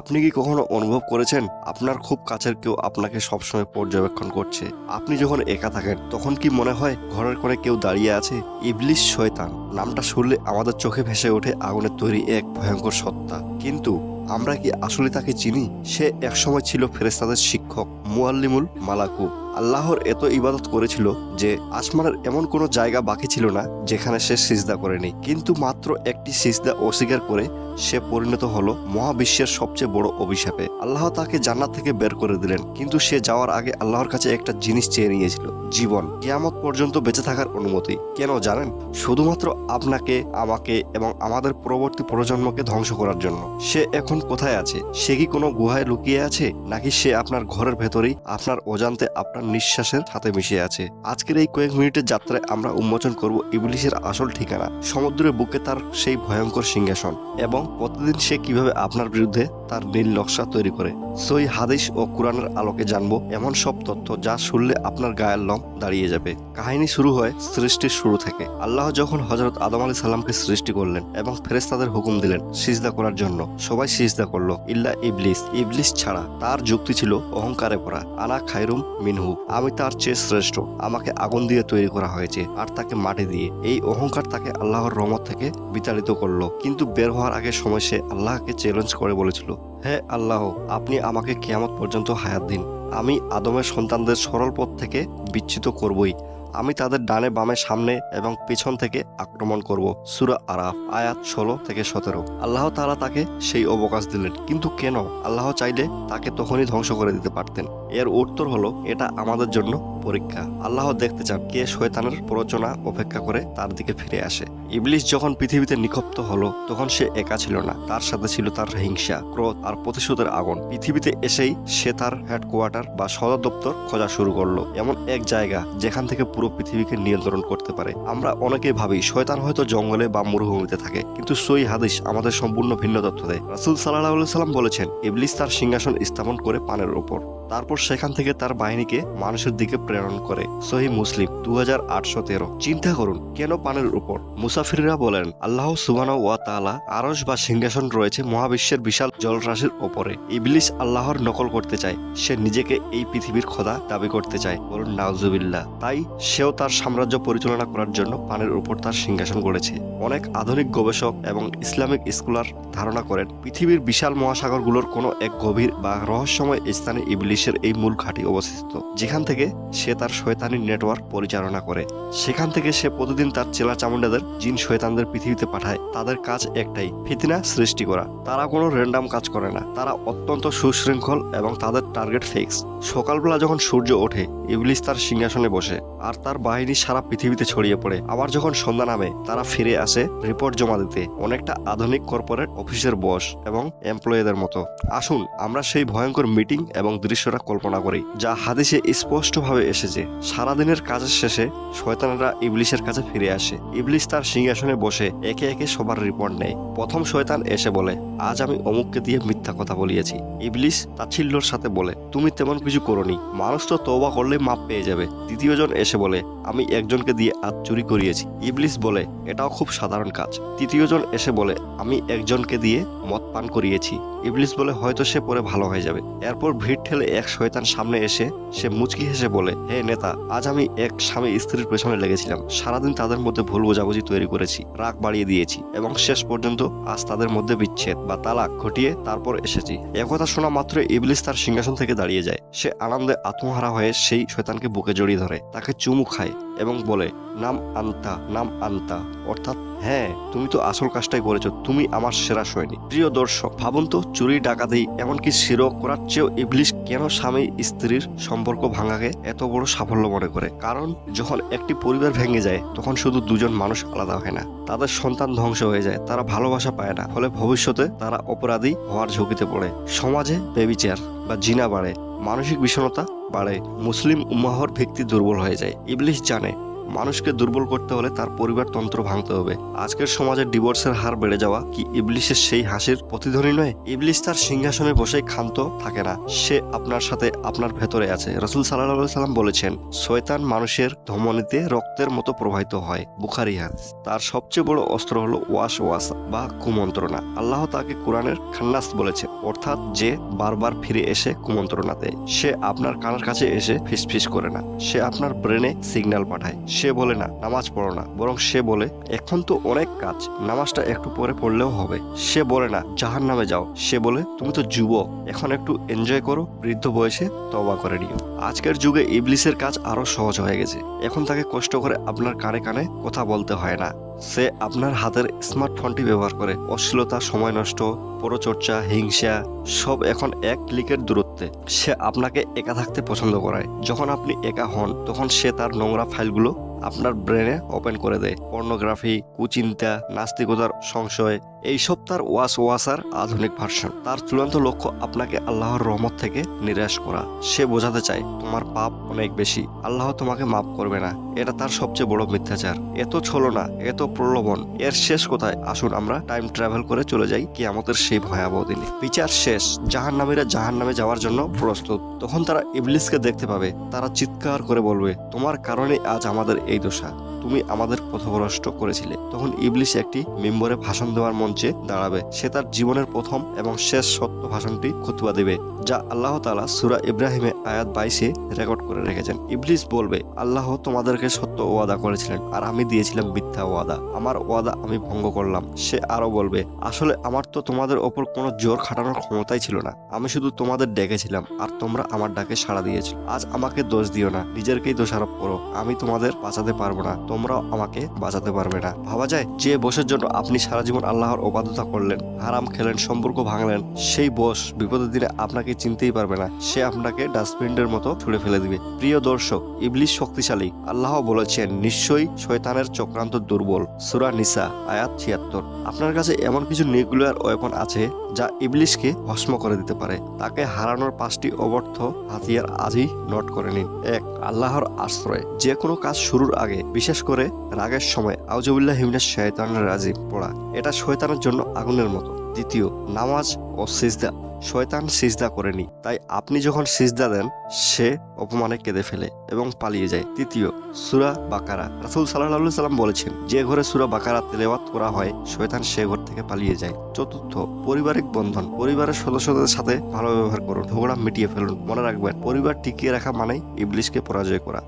আপনি কি কখনো অনুভব করেছেন আপনার খুব কাছের কেউ আপনাকে সবসময় পর্যবেক্ষণ করছে? আপনি যখন একা থাকেন, তখন কি মনে হয় ঘরের কোণে কেউ দাঁড়িয়ে আছে? ইবলিশ শয়তান, নামটা শুনলে আমাদের চোখে ভেসে ওঠে আগুনের তৈরি এক ভয়ঙ্কর সত্তা। কিন্তু আমরা কি আসলে তাকে চিনি? সে একসময় ছিল ফেরেস্তাদের শিক্ষক, মুআল্লিমুল মালাকু আল্লাহর এত ইবাদত করেছিল যে আসমানের এমন কোনো জায়গা বাকি ছিল না যেখানে সে সিজদা করেনি। কিন্তু মাত্র একটি সিজদা অস্বীকার করে সে পরিণত হলো মহাবিশ্বের সবচেয়ে বড় অভিশাপে। আল্লাহ তাকে জান্নাত থেকে বের করে দিলেন, কিন্তু সে যাওয়ার আগে আল্লাহর কাছে একটা জিনিস চেয়ে নিয়েছিল, জীবন। কিয়ামত পর্যন্ত বেঁচে থাকার অনুমতি। কেন জানেন? শুধুমাত্র আপনাকে, আমাকে এবং আমাদের পরবর্তী প্রজন্মকে ধ্বংস করার জন্য। সে এখন কোথায় আছে? সে কি কোনো গুহায় লুকিয়ে আছে? নাকি সে আপনার ঘরের ভেতরেই আপনার অজান্তে আপনার নিঃশ্বাসের সাথে মিশে আছে। আজকের এই কয়েক মিনিটের যাত্রায় আমরা উন্মোচন করব ইবলিশের আসল ঠিকানা, সমুদ্রের বুকে তার সেই ভয়ঙ্কর সিংহাসন এবং প্রতিদিন সে কীভাবে আপনার বিরুদ্ধে তার নীল নকশা তৈরি করে। সই হাদিস ও কোরআনের আলোকে জানব এমন সব তথ্য যা শুনলে আপনার গায়ের লম দাঁড়িয়ে যাবে। কাহিনী শুরু হয় সৃষ্টির শুরু থেকে। আল্লাহ যখন হজরত আদম আলী সাল্লামকে সৃষ্টি করলেন এবং ফেরেস্তাদের হুকুম দিলেন সিজদা করার জন্য, সবাই সিজদা করল। ইল্লা ইবলিস ইবলিস ছাড়া তার যুক্তি ছিল অহংকারে পড়া আনা খাইরুম মিনহু। আমি তার চেয়ে শ্রেষ্ঠ। আমাকে আগুন দিয়ে তৈরি করা হয়েছে আর তাকে মাটি দিয়ে। এই অহংকার তাকে আল্লাহর রহমত থেকে বিতাড়িত করল। কিন্তু বের হওয়ার আগে সময় সে আল্লাহকে চ্যালেঞ্জ করে বলেছিল, হে আল্লাহ, আপনি আমাকে কেয়ামত পর্যন্ত হায়াত দিন। আমি আদমের সন্তানদের সরল পথ থেকে বিচ্ছিত করবই। আমি তাদের ডানে বামে সামনে এবং পেছন থেকে আক্রমণ করব। সুরা আরাফ, আয়াত ষোলো থেকে সতেরো। আল্লাহ তাআলা তাকে সেই অবকাশ দিলেন। কিন্তু কেন? আল্লাহ চাইলে তাকে তখনই ধ্বংস করে দিতে পারতেন। এর উত্তর হলো, এটা আমাদের জন্য পরীক্ষা। আল্লাহ দেখতে চান কে শয়তানের প্ররোচনা অপেক্ষা করে তার দিকে ফিরে আসে। ইবলিশ যখন পৃথিবীতে নিক্ষিপ্ত হলো, তখন সে একা ছিল না। তার সাথে ছিল তার হিংসা, ক্রোধ আর প্রতিশোধের আগুন। পৃথিবীতে এসেই সে তার হেডকোয়ার্টার বা সদর দপ্তর খোঁজা শুরু করল। এমন এক জায়গা যেখান থেকে পুরো পৃথিবীকে নিয়ন্ত্রণ করতে পারে। আমরা অনেকে ভাবি, শয়তান হয়তো জঙ্গলে বা মরুভূমিতে থাকে। কিন্তু সই হাদিস আমাদের সম্পূর্ণ ভিন্ন তথ্য দেয়। রাসুল সাল্লাহ সাল্লাম বলেছেন, ইবলিস তার সিংহাসন স্থাপন করে পানের ওপর তারপর সেখান থেকে তার বাহিনীকে মানুষের দিকে প্রেরণ করে। সহি মুসলিম দু হাজার আটশো তেরো। চিন্তা করুন, কেন পানের উপর? মুসাফিররা বলেন, আল্লাহ সুবানা ওয়া তাআলা আরশ বা সিংহাসন রয়েছে মহাবিশ্বের বিশাল জলরাশির ওপরে। ইবলিস আল্লাহর নকল করতে চায়, সে নিজেকে এই পৃথিবীর খোদা দাবি করতে চায়। বলুন, নাউজুবিল্লাহ। তাই সেও তার সাম্রাজ্য পরিচালনা করার জন্য পানের উপর তার সিংহাসন গড়েছে। অনেক আধুনিক গবেষক এবং ইসলামিক স্কলার ধারণা করেন, পৃথিবীর বিশাল মহাসাগরগুলোর কোনো এক গভীর বা রহস্যময় স্থানে ইবলিশের এই মূল ঘাঁটি অবস্থিত। যেখান থেকে সে তার শয়তানি নেটওয়ার্ক পরিচালনা করে। সেখান থেকে সে প্রতিদিন তার চেলা চামুন্ডাদের জিন শয়তানদের পৃথিবীতে পাঠায়। তাদের কাজ একটাই, ফিতনা সৃষ্টি করা। তারা কোনো র্যান্ডাম কাজ করে না। তারা অত্যন্ত সুশৃঙ্খল এবং তাদের টার্গেট ফিক্স সকালবেলা যখন সূর্য ওঠে, ইবলিস তার সিংহাসনে বসে আর তার বাহিনী সারা পৃথিবীতে ছড়িয়ে পড়ে। আবার যখন সন্ধ্যা নামে, তারা ফিরে আসে রিপোর্ট জমা দিতে। অনেকটা আধুনিক কর্পোরেট অফিসের বস এবং এমপ্লয়ীদের মতো। আসুন, আমরা সেই ভয়ঙ্কর মিটিং এবং দৃশ্যটা কল্পনা করি, যা হাদিসে স্পষ্টভাবে এসেছে। সারাদিনের কাজের শেষে শয়তানরা ইবলিশের কাছে ফিরে আসে। ইবলিশ তার সিংহাসনে বসে একে একে সবার রিপোর্ট নেয়। প্রথম শয়তান এসে বলে, আজ আমি অমুককে দিয়ে মিথ্যা কথা বলিয়েছি। ইবলিশ তাচ্ছিল্যর সাথে বলে, তুমি তেমন কিছু করনি। মানুষ তো তওবা করলে মাপ পেয়ে যাবে। দ্বিতীয়জন এসে বলে, আমি একজনকে দিয়ে আজ চুরি করিয়েছি। ইবলিশ বলে, এটাও খুব সাধারণ কাজ। তৃতীয়জন এসে বলে, আমি একজনকে দিয়ে মদ পান করিয়েছি। ইবলিশ বলে, হয়তো সে পরে ভালো হয়ে যাবে। এরপর ভিড় ঠেলে এক শয়তান সামনে এসে, সে মুচকি হেসে বলে, হে নেতা, আজ আমি এক স্বামী স্ত্রীর পেছনে লেগেছিলাম। সারাদিন তাদের মধ্যে ভুল বোঝাবুঝি তৈরি করেছি, রাগ বাড়িয়ে দিয়েছি এবং শেষ পর্যন্ত আজ তাদের মধ্যে বিচ্ছেদ বা তালাক ঘটিয়ে তারপর এসেছি। একথা শোনা মাত্র ইবলিস তার সিংহাসন থেকে দাঁড়িয়ে যায়। সে আনন্দে আত্মহারা হয়ে সেই শয়তানকে বুকে জড়িয়ে ধরে। তাকে চুমু খায়। এবং বলে, নাম আন্তা নাম আন্তা। অর্থাৎ হ্যাঁ তুমি তো আসল কাজটাই করেছ, তুমি আমার সেরা সৈনিক। প্রিয় দর্শক, ভাবুন তো, চুরি, ডাকাতি, এমনকি শিরক করার চেয়েও ইবলিশ কেন স্বামী স্ত্রীর সম্পর্ক ভাঙাকে এত বড় সাফল্য মনে করে? কারণ, যখন একটি পরিবার ভেঙে যায়, তখন শুধু দুজন মানুষ আলাদা হয় না। তাদের সন্তান ধ্বংস হয়ে যায়, তারা ভালোবাসা পায় না। ফলে ভবিষ্যতে তারা অপরাধী হওয়ার ঝুঁকিতে পড়ে। সমাজে বেবিচার বা জিনা বাড়ে। মানসিক বিষণতা বাড়ে মুসলিম উম্মাহর ভিত্তি দুর্বল হয়ে যায়। ইবলিশ জানে মানুষকে দুর্বল করতে হলে তার পরিবার তন্ত্র ভাঙতে হবে। আজকের সমাজে ডিভোর্সের হার বেড়ে যাওয়া কি ইবলিশের সেই হাসির প্রতিধ্বনি নয়? ইবলিশ তার সিংহাসনে বসে ক্ষান্ত থাকে না। সে আপনার সাথে আপনার ভেতরে আছে। রসুল সাল্লাহ সাল্লাম বলেছেন, শয়তান মানুষের ধমনীতে রক্তের মতো প্রবাহিত হয়। বুখারি হাদিস। তার সবচেয়ে বড় অস্ত্র হলো ওয়াশ ওয়াস বা কুমন্ত্রণা। আল্লাহ তাকে কোরআনের খান্নাস বলেছে, অর্থাৎ যে বারবার ফিরে এসে কুমন্ত্রণা দেয়। সে আপনার কানের কাছে এসে ফিসফিস করে না। সে আপনার ব্রেনে সিগন্যাল পাঠায়। সে বলে না, নামাজ পড়ো না। বরং সে বলে, এখন তো অনেক কাজ, নামাজটা একটু পরে পড়লেও হবে। সে বলে না জাহান নামে যাও। সে বলে, তুমি তো যুবক, এখন একটু এনজয় করো, বৃদ্ধ বয়সে তবা করে নিও। আজকের যুগে ইবলিসের কাজ আরও সহজ হয়ে গেছে। এখন তাকে কষ্ট করে আপনার কানে কানে কথা বলতে হয় না। সে আপনার হাতের স্মার্টফোনটি ব্যবহার করে। অশ্লীলতা, সময় নষ্ট, পরচর্চা, হিংসা, সব এখন এক ক্লিকের দূরত্বে। সে আপনাকে একা থাকতে পছন্দ করায়। যখন আপনি একা হন, তখন সে তার নোংরা ফাইলগুলো আপনার ব্রেনে ওপেন করে দেয়। পর্নোগ্রাফি, কুচিন্তা, নাস্তিকতার সংশয়, এইসব তার ওয়াস ওয়াসার আধুনিক ভার্সন। তার চূড়ান্ত লক্ষ্য আপনাকে আল্লাহর রহমত থেকে নিরাশ করা। সে বোঝাতে চায়, তোমার পাপ অনেক বেশি। আল্লাহ তোমাকে মাফ করবে না। এটা তার সবচেয়ে বড় মিথ্যাচার। এত ছলনা এত প্রলোভন। এর শেষ কোথায়? আসুন আমরা টাইম ট্রাভেল করে চলে যাই কিয়ামতের সেই ভয়াবহ দিনে। বিচার শেষ। জাহান নামীরা জাহান নামে যাওয়ার জন্য প্রস্তুত। তখন তারা ইবলিসকে দেখতে পাবে। তারা চিৎকার করে বলবে, তোমার কারণে আজ আমাদের এই দশা। তুমি আমাদের পথভ্রষ্ট করেছিলে। তখন ইবলিশ একটি মেম্বরে ভাষণ দেওয়ার মঞ্চে দাঁড়াবে। সে তার জীবনের প্রথম এবং শেষ সত্য ভাষণটি খুতবা দেবে, যা আল্লাহ তালা সুরা ইব্রাহিমে আয়াত বাইশে রেকর্ড করে রেখেছেন। ইবলিস বলবে, আল্লাহ তোমাদেরকে সত্য ওয়াদা করেছিলেন, আর আমি দিয়েছিলাম মিথ্যা ওয়াদা। আমার ওয়াদা আমি ভঙ্গ করলাম। সে আরও বলবে, আসলে আমার তো তোমাদের ওপর কোনো জোর খাটানোর ক্ষমতাই ছিল না। আমি শুধু তোমাদের ডেকেছিলাম, আর তোমরা আমার ডাকে সাড়া দিয়েছ আজ আমাকে দোষ দিও না, নিজেরকেই দোষারোপ করো। আমি তোমাদের বাঁচাতে পারব না, তোমরাও আমাকে বাঁচাতে পারবে না। ভাবা যায়, যে বসের জন্য আপনি সারা জীবন আল্লাহর অবাধ্যতা করলেন, হারাম খেলেন, সম্পর্ক ভাঙলেন, সেই বস বিপদের দিনে আপনাকে চিনতেই পারবে না। সে আপনাকে ডাস্টবিনের মতো ছুড়ে ফেলে দিবে। প্রিয় দর্শক ইবলিশ শক্তিশালী আল্লাহ বলেছেন, নিশ্চয়ই শয়তানের চক্রান্ত দুর্বল। সুরা নিসা, আয়াত ছিয়াত্তর। আপনার কাছে এমন কিছু নিউক্লিয়ার ওয়েপন আছে, যা ইবলিশকে ভস্ম করে দিতে পারে। তাকে হারানোর পাঁচটি অবর্থ হাতিয়ার আজই নোট করে নিন। এক, আল্লাহর আশ্রয় যে কোনো কাজ শুরুর আগে, বিশেষ করে রাগের সময় আউজবুল্লাহ হিমনের শয়তানের রাজীব পড়া। এটা শয়তানের জন্য আগুনের মতো। দ্বিতীয়, নামাজ ও সিজদা। শয়তান সিজদা করেনি তাই আপনি যখন সিজদা দেন, সে অপমানে কেঁদে ফেলে এবং পালিয়ে যায়। তৃতীয়, সুরা বাকারা। রাসুল সাল্লাহ সাল্লাম বলেছেন, যে ঘরে সুরা বাকারা তেলেওয়াত করা হয়, শয়তান সে ঘর থেকে পালিয়ে যায়। চতুর্থ, পারিবারিক বন্ধন। পরিবারের সদস্যদের সাথে ভালো ব্যবহার করুন, ঝগড়া মিটিয়ে ফেলুন। মনে রাখবেন, পরিবার টিকিয়ে রাখা মানেই ইবলিশকে পরাজয় করা।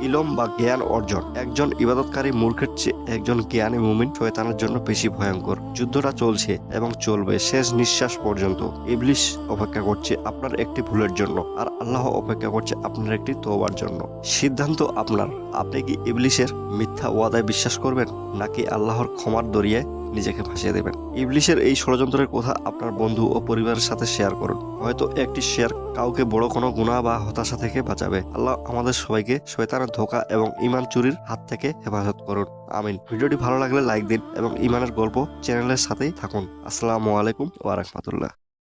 ইলম বা জ্ঞান অর্জন। একজন ইবাদতকারী মূর্খের চেয়ে একজন জ্ঞানী মুমিন শয়তানের জন্য বেশি ভয়ঙ্কর। যুদ্ধটা চলছে এবং চলবে শেষ নিঃশ্বাস পর্যন্ত। ইবলিশ অপেক্ষা করছে আপনার একটি ভুলের জন্য আর আল্লাহ অপেক্ষা করছে আপনার একটি তোবার জন্য। সিদ্ধান্ত আপনার। আপনি কি ইবলিশের মিথ্যা ওয়াদায় বিশ্বাস করবেন নাকি আল্লাহর ক্ষমার দরিয়ে নিজেকে ভাসিয়ে দেবেন? ইবলিশের এই ষড়যন্ত্রের কথা আপনার বন্ধু ও পরিবারের সাথে শেয়ার করুন। হয়তো একটি শেয়ার কাউকে বড় কোনো গুণা বা হতাশা থেকে বাঁচাবে। আল্লাহ আমাদের সবাইকে শয়তানের ধোকা এবং ইমান চুরির হাত থেকে হেফাজত করুন। আমিন। ভিডিওটি ভালো লাগলে লাইক দিন এবং ইমানের গল্প চ্যানেলের সাথেই থাকুন। আসসালামু আলাইকুম ওয়া রাহমাতুল্লাহ।